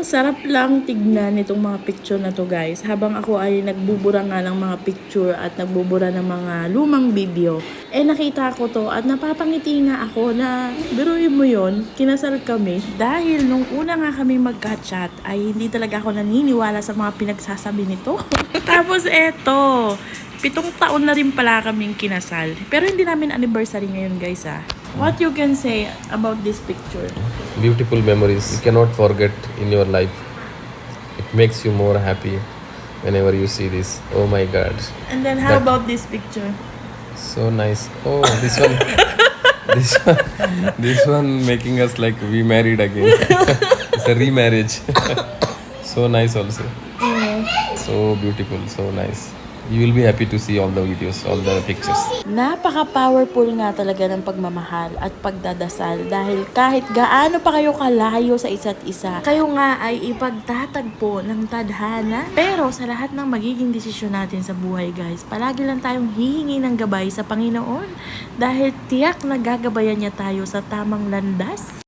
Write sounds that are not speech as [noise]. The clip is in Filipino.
Sarap lang tignan itong mga picture na to guys. Habang ako ay nagbubura nga ng mga picture at nagbubura ng mga lumang video. Eh nakita ko to at napapangiti nga ako na biruin mo yon kinasal kami. Dahil nung una nga kami magka-chat ay hindi talaga ako naniniwala sa mga pinagsasabi nito. [laughs] Tapos eto, pitong taon na rin pala kaming kinasal. Pero hindi namin anniversary ngayon guys ah. What you can say about this picture? beautiful memories you cannot forget in your life. It makes you more happy whenever you see this. Oh my god. And then how That- about this picture? So nice. Oh, this one. [laughs] this one. This one making us like we married again. [laughs] it's a remarriage. [laughs] so nice also. Mm. So beautiful. So nice. You will be happy to see all the videos, all the pictures. Napaka-powerful nga talaga ng pagmamahal at pagdadasal dahil kahit gaano pa kayo kalayo sa isa't isa, kayo nga ay ipagtatagpo ng tadhana. Pero sa lahat ng magiging desisyon natin sa buhay guys, palagi lang tayong hihingi ng gabay sa Panginoon dahil tiyak na gagabayan niya tayo sa tamang landas.